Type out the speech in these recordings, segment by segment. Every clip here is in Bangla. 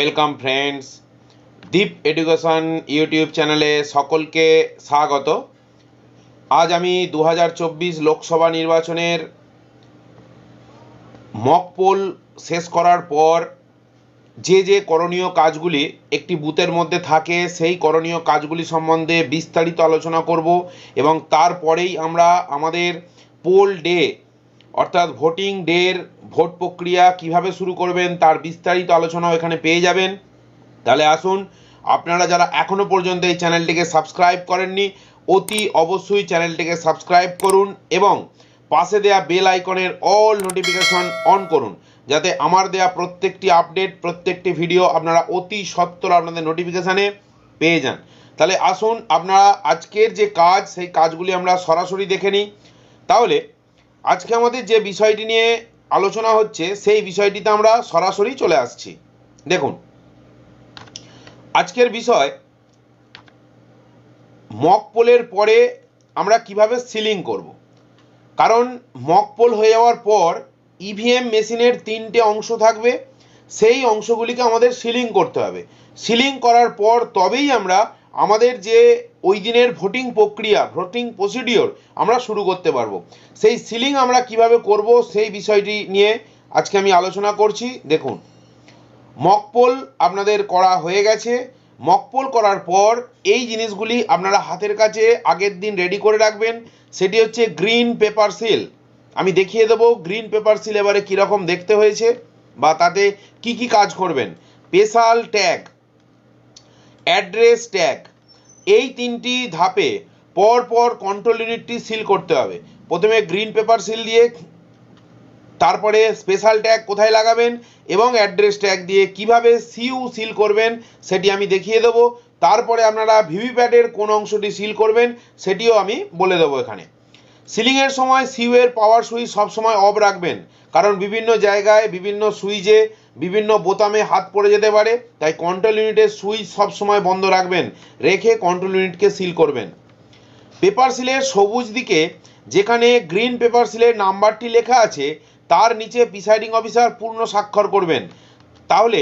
Welcome friends Deep education YouTube চ্যানেলে সকলকে স্বাগত। আজ আমি দু হাজার চব্বিশ লোকসভা নির্বাচনের মক পোল শেষ করার পর যে যে করণীয় কাজগুলি একটি বুথের মধ্যে থাকে, সেই করণীয় কাজগুলি সম্বন্ধে বিস্তারিত আলোচনা করব এবং তারপরেই আমরা আমাদের পোল ডে অর্থাৎ ভোটিং ডের ভোট প্রক্রিয়া কীভাবে শুরু করবেন তার বিস্তারিত আলোচনাও এখানে পেয়ে যাবেন। তাহলে আসুন, আপনারা যারা এখনও পর্যন্ত এই চ্যানেলটিকে সাবস্ক্রাইব করেননি, অতি অবশ্যই চ্যানেলটিকে সাবস্ক্রাইব করুন এবং পাশে দেয়া বেল আইকনের অল নোটিফিকেশন অন করুন, যাতে আমার দেয়া প্রত্যেকটি আপডেট প্রত্যেকটি ভিডিও আপনারা অতি সত্বর আপনাদের নোটিফিকেশানে পেয়ে যান। তাহলে আসুন, আপনারা আজকের যে কাজ, সেই কাজগুলি আমরা সরাসরি দেখে নিই। তাহলে আজকে আমাদের যে বিষয়টি নিয়ে আলোচনা হচ্ছে, সেই বিষয়টিতে আমরা সরাসরি চলে আসছি। দেখুন, আজকের বিষয় মক পোলের পরে আমরা কীভাবে সিলিং করব। কারণ মক পোল হয়ে যাওয়ার পর ইভিএম মেশিনের তিনটে অংশ থাকবে, সেই অংশগুলিকে আমাদের সিলিং করতে হবে। সিলিং করার পর তবেই আমরা আমাদের যে ওই দিনের ভোটিং প্রক্রিয়া ভোটিং প্রসিডিওর আমরা শুরু করতে পারব। সেই সিলিং আমরা কীভাবে করব সেই বিষয়টি নিয়ে আজকে আমি আলোচনা করছি। দেখুন মকপোল আপনাদের করা হয়ে গেছে। মকপোল করার পর এই জিনিসগুলি আপনারা হাতের কাছে আগের দিন রেডি করে রাখবেন। সেটি হচ্ছে গ্রিন পেপার সিল আমি দেখিয়ে দেবো গ্রিন পেপার সিল এবারে কীরকম দেখতে হয়েছে বা তাতে কি কি কাজ করবেন। Special tag address tag. এই তিনটি ধাপে পর পর কন্ট্রোল ইউনিটটি সিল করতে হবে। প্রথমে গ্রিন পেপার সিল দিয়ে, তারপরে স্পেশাল ট্যাগ কোথায় লাগাবেন এবং অ্যাড্রেস ট্যাগ দিয়ে কীভাবে সিউ সিল করবেন সেটি আমি দেখিয়ে দেবো। তারপরে আপনারা ভিভিপ্যাটের কোন অংশটি সিল করবেন সেটিও আমি বলে দেবো এখানে। সিলিংয়ের সময় সিউয়ের পাওয়ার সুইচ সবসময় অফ রাখবেন। কারণ বিভিন্ন জায়গায়, বিভিন্ন সুইচে বিভিন্ন বোতামে হাত পড়ে যেতে পারে, তাই কন্ট্রোল ইউনিটের সুইচ সবসময় বন্ধ রাখবেন, রেখে কন্ট্রোল ইউনিটকে সিল করবেন। পেপার সিলের সবুজ দিকে, যেখানে গ্রিন পেপার সিলের নাম্বারটি লেখা আছে, তার নিচে প্রিসাইডিং অফিসার পূর্ণ স্বাক্ষর করবেন। তাহলে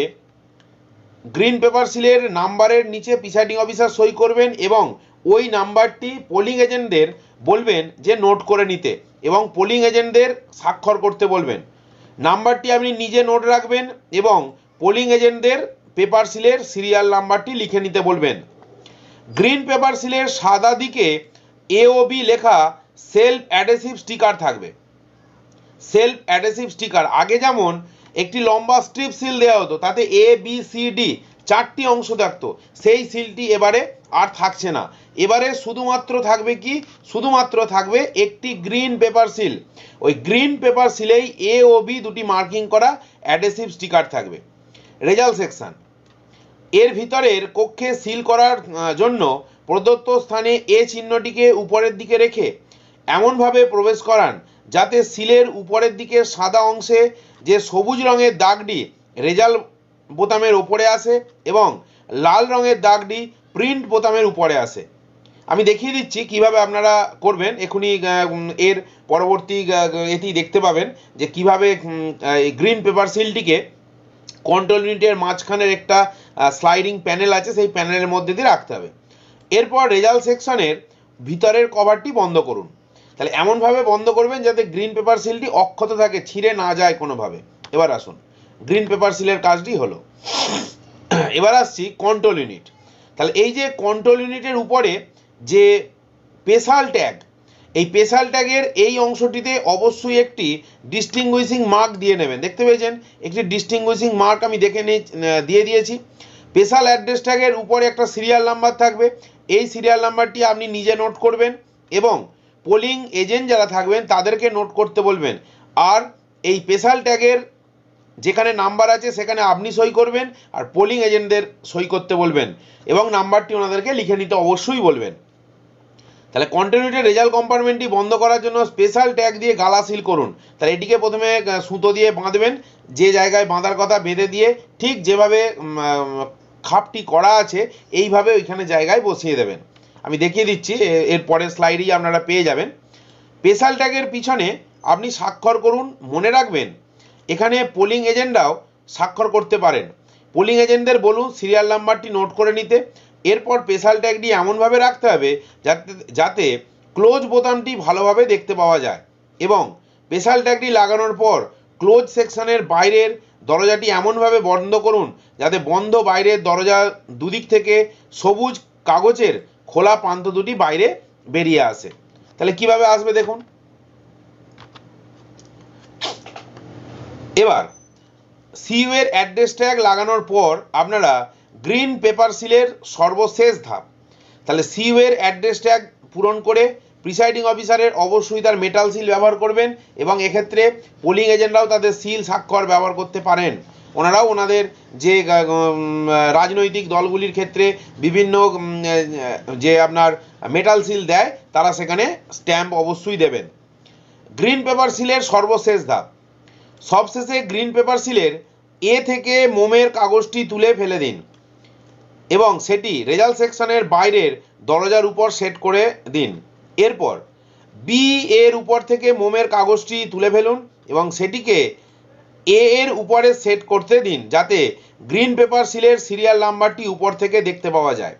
গ্রিন পেপার সিলের নাম্বারের নিচে প্রিসাইডিং অফিসার সই করবেন এবং ওই নাম্বারটি পোলিং এজেন্টদের বলবেন যে নোট করে নিতে এবং পোলিং এজেন্টদের স্বাক্ষর করতে বলবেন। নাম্বারটি আপনি নিজে নোট রাখবেন এবং পোলিং এজেন্টদের পেপার সিলের সিরিয়াল নাম্বারটি লিখে নিতে বলবেন। গ্রিন পেপার সিলের সাদা দিকে এ এওবি লেখা সেলফ অ্যাডেসিভ স্টিকার থাকবে। সেলফ অ্যাডেসিভ স্টিকার আগে যেমন একটি লম্বা স্ট্রিপ সিল দেওয়া হতো, তাতে এ বি সি ডি চারটি অংশ থাকতো সেই সিলটি এবারে আর থাকছে না। এবারে শুধুমাত্র থাকবে কি? শুধুমাত্র থাকবে একটি গ্রিন পেপার সিল। ওই গ্রিন পেপার সিলেই এ ও বি দুটি মার্কিং করা অ্যাডেসিভ স্টিকার থাকবে। Result section. এর ভিতরের কক্ষে সিল করার জন্য প্রদত্ত স্থানে এ চিহ্নটিকে উপরের দিকে রেখে এমনভাবে প্রবেশ করান যাতে সিলের উপরের দিকে সাদা অংশে যে সবুজ রঙের দাগটি রেজাল্ট বোতামের উপরে আসে এবং লাল রঙের দাগটি প্রিন্ট বোতামের উপরে আসে। আমি দেখিয়ে দিচ্ছি কীভাবে আপনারা করবেন। এখনই এর পরবর্তী এটি দেখতে পাবেন যে কীভাবে গ্রিন পেপার সিলটিকে কন্ট্রোল ইউনিটের মাঝখানের একটা স্লাইডিং প্যানেল আছে, সেই প্যানেলের মধ্যে দিয়ে রাখতে হবে। এরপর রেজাল্ট সেকশনের ভিতরের কভারটি বন্ধ করুন। তাহলে এমনভাবে বন্ধ করবেন যাতে গ্রিন পেপার সিলটি অক্ষত থাকে, ছিঁড়ে না যায় কোনোভাবে। এবার আসুন। গ্রিন পেপার সিলের কাজটি হলো। এবার আসছি কন্ট্রোল ইউনিট তাহলে এই যে কন্ট্রোল ইউনিটের উপরে যে স্পেশাল ট্যাগ এই স্পেশাল ট্যাগের এই অংশটিতে অবশ্যই একটি ডিস্টিংগুইশিং মার্ক দিয়ে নেবেন। দেখতে পেয়েছেন? একটি ডিস্টিংগুইশিং মার্ক আমি দেখে নিয়ে দিয়ে দিয়েছি। স্পেশাল অ্যাড্রেস ট্যাগের উপরে একটা সিরিয়াল নাম্বার থাকবে। এই সিরিয়াল নাম্বারটি আপনি নিজে নোট করবেন এবং পোলিং এজেন্ট যারা থাকবেন তাদেরকে নোট করতে বলবেন। আর এই স্পেশাল ট্যাগের যেখানে নাম্বার আছে সেখানে আপনি সই করবেন আর পোলিং এজেন্টদের সই করতে বলবেন এবং নাম্বারটি ওনাদেরকে লিখে নিতে অবশ্যই বলবেন। তাহলে কন্টিনিউটি রেজাল্ট কম্পার্টমেন্টটি বন্ধ করার জন্য স্পেশাল ট্যাগ দিয়ে গালা সিল করুন। তাহলে এটিকে প্রথমে সুতো দিয়ে বাঁধবেন, যে জায়গায় বাঁধার কথা বেঁধে দিয়ে ঠিক যেভাবে খাপটি করা আছে, এইভাবে ওইখানে জায়গায় বসিয়ে দেবেন। আমি দেখিয়ে দিচ্ছি এর পরের স্লাইডেই আপনারা পেয়ে যাবেন। স্পেশাল ট্যাগের পিছনে আপনি স্বাক্ষর করুন, মনে রাখবেন এখানে পোলিং এজেন্টরাও স্বাক্ষর করতে পারেন। পোলিং এজেন্টদের বলুন সিরিয়াল নাম্বারটি নোট করে নিতে। এরপর স্পেশাল ট্যাগটি এমনভাবে রাখতে হবে যাতে যাতে ক্লোজ বোতামটি ভালোভাবে দেখতে পাওয়া যায়। এবং স্পেশাল ট্যাগটি লাগানোর পর ক্লোজ সেকশনের বাইরের দরজাটি এমনভাবে বন্ধ করুন যাতে বন্ধ বাইরের দরজা দুদিক থেকে সবুজ কাগজের খোলা প্রান্ত দুটি বাইরে বেরিয়ে আসে। তাহলে কীভাবে আসবে দেখুন। এবার সিইউ এর অ্যাড্রেস ট্যাগ লাগানোর পর আপনারা গ্রিন পেপার সিলের সর্বশেষ ধাপ। তাহলে সিইউ এর অ্যাড্রেস ট্যাগ পূরণ করে প্রিসাইডিং অফিসারের অবশ্যই তার মেটাল সিল ব্যবহার করবেন এবং এক্ষেত্রে পোলিং এজেন্টরাও তাদের সিল স্বাক্ষর ব্যবহার করতে পারেন। ওনারাও ওনাদের যে রাজনৈতিক দলগুলির ক্ষেত্রে বিভিন্ন যে আপনার মেটাল সিল দেয়, তারা সেখানে স্ট্যাম্প অবশ্যই দেবেন। গ্রিন পেপার সিলের সর্বশেষ ধাপ। সবশেষে গ্রিন পেপার সিলের এ থেকে মোমের কাগজটি তুলে ফেলে দিন এবং সেটি রেজাল্ট সেকশনের বাইরের দরজার উপর সেট করে দিন। এরপর বি এর উপর থেকে মোমের কাগজটি তুলে ফেলুন এবং সেটিকে এ এর উপরে সেট করতে দিন যাতে গ্রিন পেপার সিলের সিরিয়াল নাম্বারটি উপর থেকে দেখতে পাওয়া যায়।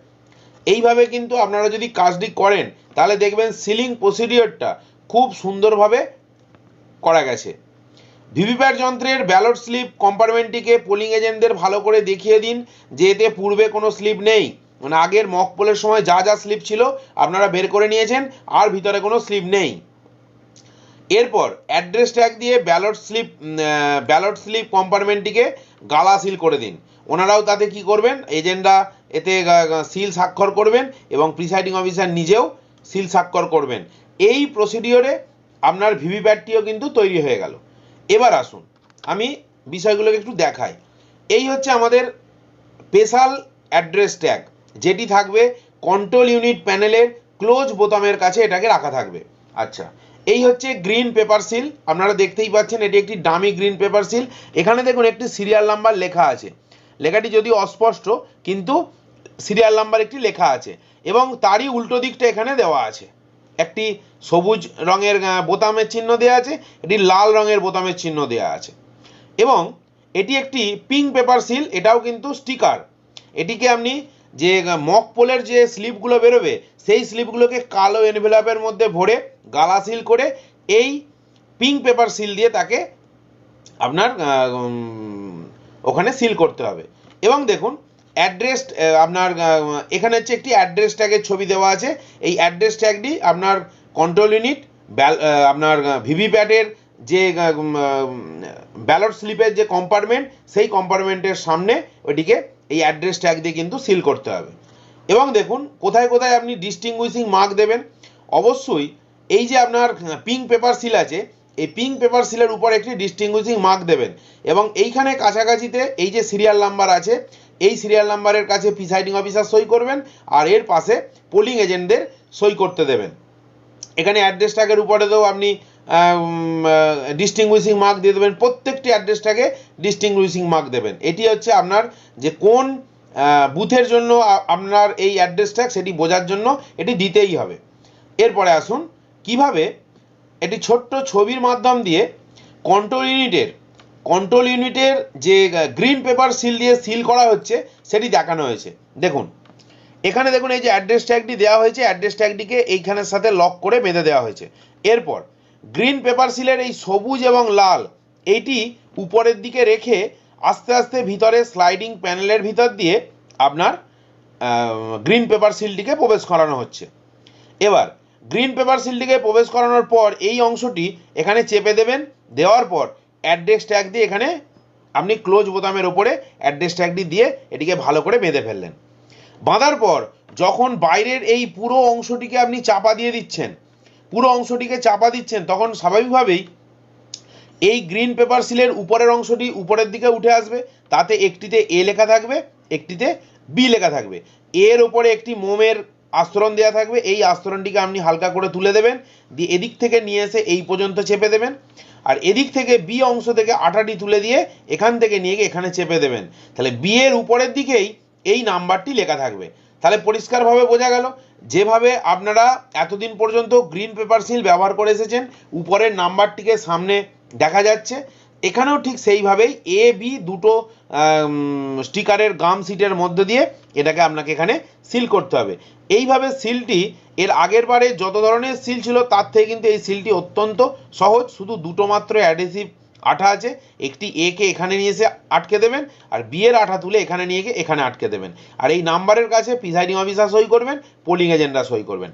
এইভাবে কিন্তু আপনারা যদি কাজটি করেন, তাহলে দেখবেন সিলিং প্রসিডিওরটা খুব সুন্দরভাবে করা গেছে। ভিভিপ্যাট যন্ত্রের ব্যালট স্লিপ কম্পার্টমেন্টটিকে পোলিং এজেন্টদের ভালো করে দেখিয়ে দিন, যে এতে পূর্বে কোনো স্লিপ নেই। মানে আগের মক পোলের সময় যা যা স্লিপ ছিল আপনারা বের করে নিয়েছেন, আর ভিতরে কোনো স্লিপ নেই। এরপর অ্যাড্রেস ট্যাগ দিয়ে ব্যালট স্লিপ ব্যালট স্লিপ কম্পার্টমেন্টটিকে গালা সিল করে দিন। ওনারাও তাতে কি করবেন? এজেন্টরা এতে সিল স্বাক্ষর করবেন এবং প্রিসাইডিং অফিসার নিজেও সিল স্বাক্ষর করবেন। এই প্রসিডিওরে আপনার ভিভিপ্যাটটিও কিন্তু তৈরি হয়ে গেল। এবার আসুন, আমি বিষয়গুলোকে একটু দেখাই। এই হচ্ছে আমাদের স্পেশাল অ্যাড্রেস ট্যাগ যেটি থাকবে কন্ট্রোল ইউনিট প্যানেলের ক্লোজ বোতামের কাছে এটাকে রাখা থাকবে। আচ্ছা এই হচ্ছে গ্রিন পেপার সিল আপনারা দেখতেই পাচ্ছেন এটি একটি দামি গ্রিন পেপার সিল এখানে দেখুন একটি সিরিয়াল নাম্বার লেখা আছে। লেখাটি যদি অস্পষ্ট, কিন্তু সিরিয়াল নাম্বার একটি লেখা আছে এবং তারই উল্টো দিকটা এখানে দেওয়া আছে। একটি সবুজ রঙের বোতামের চিহ্ন দেওয়া আছে, এটি লাল রঙের বোতামের চিহ্ন দেওয়া আছে। এবং এটি একটি পিঙ্ক পেপার সিল এটাও কিন্তু স্টিকার এটিকে আপনি যে মক পোলের যে স্লিপগুলো বেরোবে, সেই স্লিপগুলোকে কালো এনভেলপের মধ্যে ভরে গালা সিল করে এই পিঙ্ক পেপার সিল দিয়ে তাকে আপনার ওখানে সিল করতে হবে। এবং দেখুন অ্যাড্রেস আপনার এখানে হচ্ছে একটি অ্যাড্রেস ট্যাগের ছবি দেওয়া আছে। এই অ্যাড্রেস ট্যাগটি আপনার কন্ট্রোল ইউনিট আপনার ভিভিপ্যাটের যে ব্যালট স্লিপের যে কম্পার্টমেন্ট সেই কম্পার্টমেন্টের সামনে ওইটিকে এই অ্যাড্রেস ট্যাগ দিয়ে কিন্তু সিল করতে হবে। এবং দেখুন, কোথায় কোথায় আপনি ডিস্টিংগুইশিং মার্ক দেবেন? অবশ্যই এই যে আপনার পিঙ্ক পেপার সিল আছে, এই পিঙ্ক পেপার সিলের উপর একটি ডিস্টিংগুইশিং মার্ক দেবেন। এবং এইখানে কাছাকাছিতে এই যে সিরিয়াল নাম্বার আছে এই সিরিয়াল নাম্বারের কাছে প্রিসাইডিং অফিসার সই করবেন আর এর পাশে পোলিং এজেন্টদের সই করতে দেবেন। এখানে অ্যাড্রেস ট্যাগের উপরেতেও আপনি ডিস্টিংগুইশিং মার্ক দিয়ে দেবেন। প্রত্যেকটি অ্যাড্রেস ট্যাগে ডিস্টিংগুইশিং মার্ক দেবেন। এটি হচ্ছে আপনার যে কোন বুথের জন্য আপনার এই অ্যাড্রেস ট্যাগ সেটি বোঝার জন্য এটি দিতেই হবে। এরপরে আসুন, কীভাবে এটি ছোট্ট ছবির মাধ্যম দিয়ে কন্ট্রোল ইউনিটের কন্ট্রোল ইউনিটের যে গ্রিন পেপার সিল দিয়ে সিল করা হচ্ছে, সেটি দেখানো হয়েছে। দেখুন, এখানে দেখুন এই যে অ্যাড্রেস ট্যাগটি দেওয়া হয়েছে অ্যাড্রেস ট্যাগটিকে এইখানের সাথে লক করে বেঁধে দেওয়া হয়েছে। এরপর গ্রিন পেপার সিলের এই সবুজ এবং লাল এইটি উপরের দিকে রেখে আস্তে আস্তে ভিতরে স্লাইডিং প্যানেলের ভিতর দিয়ে আপনার গ্রিন পেপার সিলটিকে প্রবেশ করানো হচ্ছে। এবার গ্রিন পেপার সিলটিকে প্রবেশ করানোর পর এই অংশটি এখানে চেপে দেবেন, দেওয়ার পর অ্যাড্রেস ট্যাগ দিয়ে এখানে আপনি ক্লোজ বোতামের ওপরে অ্যাড্রেস ট্যাগটি দিয়ে এটিকে ভালো করে বেঁধে ফেললেন। বাঁধার পর যখন বাইরের এই পুরো অংশটিকে আপনি চাপা দিয়ে দিচ্ছেন, পুরো অংশটিকে চাপা দিচ্ছেন, তখন স্বাভাবিকভাবেই এই গ্রিন পেপার সিলের উপরের অংশটি উপরের দিকে উঠে আসবে, তাতে একটিতে এ লেখা থাকবে, একটিতে বি লেখা থাকবে। এর ওপরে একটি মোমের আস্তরণ দেওয়া থাকবে, এই আস্তরণটিকে আপনি হালকা করে তুলে দেবেন, দিয়ে এদিক থেকে নিয়ে এসে এই পর্যন্ত চেপে দেবেন। আর এদিক থেকে বি অংশ থেকে আটাটি তুলে দিয়ে এখান থেকে নিয়ে গিয়ে এখানে চেপে দেবেন। তাহলে বি এর উপরের দিকেই এই নাম্বারটি লেখা থাকবে। তাহলে পরিষ্কারভাবে বোঝা গেল, যেভাবে আপনারা এতদিন পর্যন্ত গ্রিন পেপার সিল ব্যবহার করে এসেছেন, উপরের নাম্বারটিকে সামনে দেখা যাচ্ছে। এখানেও ঠিক সেইভাবেই এ বি দুটো স্টিকারের গাম সিটের মধ্যে দিয়ে এটাকে আপনাকে এখানে সিল করতে হবে। এইভাবে সিলটি এর আগের বারে যত ধরনের সিল ছিল তার থেকে কিন্তু এই সিলটি অত্যন্ত সহজ। শুধু দুটো মাত্র অ্যাডেসিভ আঠা আছে। একটি এ কে এখানে নিয়ে এসে আটকে দেবেন আর বি এর আঠা তুলে এখানে নিয়ে গিয়ে এখানে আটকে দেবেন। আর এই নাম্বারের কাছে প্রিসাইডিং অফিসার সই করবেন পোলিং এজেন্টরা সই করবেন।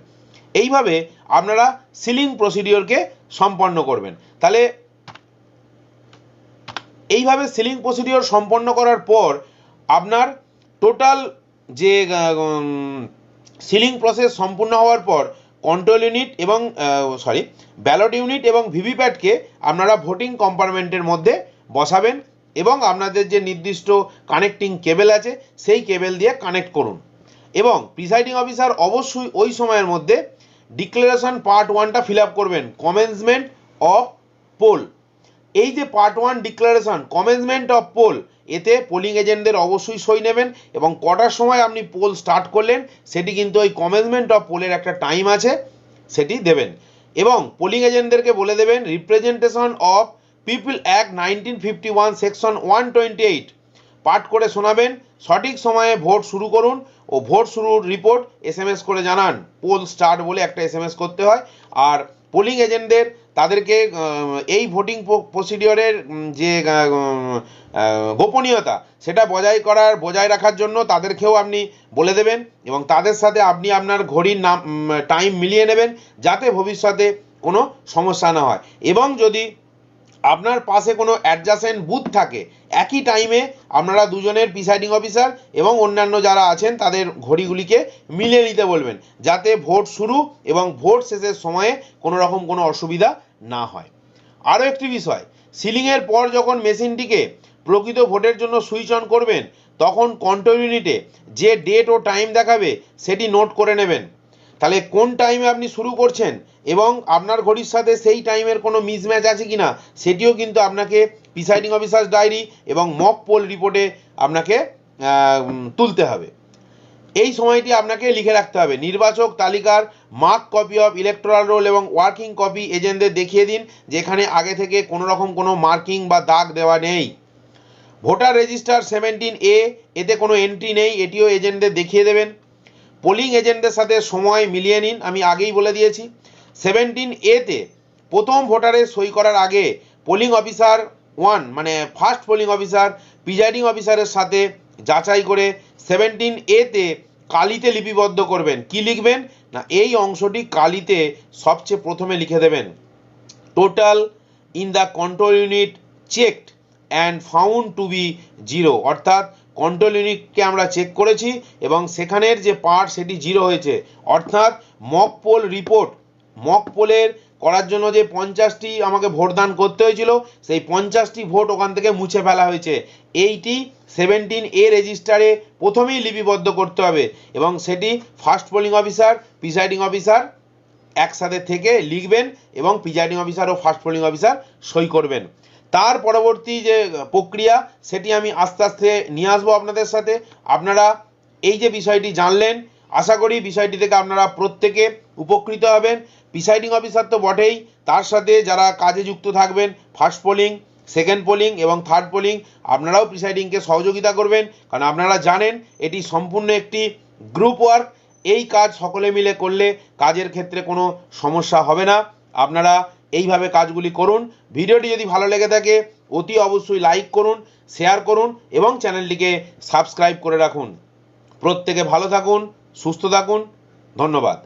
এইভাবে আপনারা সিলিং প্রসিডিওরকে সম্পন্ন করবেন। তাহলে এইভাবে সিলিং প্রসিডিওর সম্পন্ন করার পর আপনার টোটাল যে সিলিং প্রসেস সম্পূর্ণ হওয়ার পর কন্ট্রোল ইউনিট এবং সরি ব্যালট ইউনিট এবং ভিভিপ্যাটকে আপনারা ভোটিং কম্পার্টমেন্টের মধ্যে বসাবেন এবং আপনাদের যে নির্দিষ্ট কানেক্টিং কেবেল আছে সেই কেবেল দিয়ে কানেক্ট করুন। এবং প্রিসাইডিং অফিসার অবশ্যই ওই সময়ের মধ্যে ডিক্লারেশন পার্ট ওয়ানটা ফিল আপ করবেন কমেন্সমেন্ট অফ পোল এই যে part one declaration commencement of poll এতে পোলিং এজেন্টদের অবশ্যই সই নেবেন এবং কটার সময় আপনি পোল স্টার্ট করলেন, সেটি কিন্তু ওই কমেন্সমেন্ট অফ পোলের একটা টাইম আছে, সেটি দেবেন। এবং পোলিং এজেন্টদেরকে বলে দেবেন representation of people act nineteen fifty one section one twenty eight পাঠ করে শোনাবেন, সঠিক সময়ে ভোট শুরু করুন ও ভোট শুরুর রিপোর্ট এস করে জানান। পোল স্টার্ট বলে একটা এস করতে হয়। আর পোলিং এজেন্টদের তাদেরকে এই ভোটিং প্রসিডিওরের যে গোপনীয়তা সেটা বজায় করার, বজায় রাখার জন্য তাদেরকেও আপনি বলে দেবেন এবং তাদের সাথে আপনি আপনার ঘড়ির নাম টাইম মিলিয়ে নেবেন যাতে ভবিষ্যতে কোনো সমস্যা না হয়। এবং যদি আপনার পাশে কোনো অ্যাডজাসেন্ট বুথ থাকে, একই টাইমে আপনারা দুজনের প্রিসাইডিং অফিসার এবং অন্যান্য যারা আছেন তাদের ঘড়িগুলিকে মিলিয়ে নিতে বলবেন, যাতে ভোট শুরু এবং ভোট শেষের সময়ে কোনো রকম কোনো অসুবিধা না হয়। আরও একটি বিষয় সিলিংয়ের পর যখন মেশিনটিকে প্রকৃত ভোটের জন্য সুইচ অন করবেন, তখন কন্ট্রোল ইউনিটে যে ডেট ও টাইম দেখাবে, সেটি নোট করে নেবেন। তাহলে কোন টাইমে আপনি শুরু করছেন? এবং আপনার ঘড়ির সাথে সেই টাইমের কোনো মিসম্যাচ আছে কি না সেটিও কিন্তু আপনাকে প্রিসাইডিং অফিসার ডায়েরি এবং মক পোল রিপোর্টে আপনাকে তুলতে হবে। এই সময়টি আপনাকে লিখে রাখতে হবে। নির্বাচক তালিকার mark copy of electoral roll এবং ওয়ার্কিং কপি এজেন্টদের দেখিয়ে দিন, যেখানে আগে থেকে কোনো রকম কোনো মার্কিং বা দাগ দেওয়া নেই। ভোটার রেজিস্টার সেভেন্টিন এ এতে কোনো এন্ট্রি নেই, এটিও এজেন্টদের দেখিয়ে দেবেন। পোলিং এজেন্টদের সাথে সময় মিলিয়ে নিন, আমি আগেই বলে দিয়েছি। সেভেন্টিন এতে প্রথম ভোটারের সই করার আগে পোলিং অফিসার ওয়ান মানে ফার্স্ট পোলিং অফিসার প্রিজাইডিং অফিসারের সাথে যাচাই করে সেভেন্টিন এতে কালিতে লিপিবদ্ধ করবেন। কি লিখবেন? না, এই অংশটি কালিতে সবচেয়ে প্রথমে লিখে দেবেন। Total in the control unit checked and found to be zero অর্থাৎ কন্ট্রোল ইউনিটকে আমরা চেক করেছি এবং সেখানের যে পার্ট সেটি জিরো হয়েছে। অর্থাৎ মক পোল রিপোর্ট মক পোলের করার জন্য যে পঞ্চাশটি আমাকে ভোটদান করতে হয়েছিল, সেই পঞ্চাশটি ভোট ওখান থেকে মুছে ফেলা হয়েছে। এইটি সেভেন্টিন এ রেজিস্টারে প্রথমেই লিপিবদ্ধ করতে হবে এবং সেটি first polling officer presiding officer একসাথে থেকে লিখবেন এবং প্রিজাইডিং অফিসার ও ফার্স্ট পোলিং অফিসার সই করবেন। তার পরবর্তী যে প্রক্রিয়া, সেটি আমি আস্তে আস্তে নিয়ে আসব আপনাদের সাথে। আপনারা এই যে বিষয়টি জানলেন, আশা করি বিষয়টি থেকে আপনারা প্রত্যেকে উপকৃত হবেন। প্রিসাইডিং অফিসার তো বটেই। তার সাথে যারা কাজে যুক্ত থাকবেন, ফার্স্ট পোলিং, সেকেন্ড পোলিং এবং থার্ড পোলিং, আপনারাও প্রিসাইডিংকে সহযোগিতা করবেন। কারণ আপনারা জানেন, এটি সম্পূর্ণ একটি গ্রুপ ওয়ার্ক। এই কাজ সকলে মিলে করলে কাজের ক্ষেত্রে কোনো সমস্যা হবে না। আপনারা এইভাবে কাজগুলি করুন। ভিডিওটি যদি ভালো লেগে থাকে, অতি অবশ্যই লাইক করুন শেয়ার করুন এবং চ্যানেলটিকে সাবস্ক্রাইব করে রাখুন। প্রত্যেকে ভালো থাকুন, সুস্থ থাকুন। ধন্যবাদ।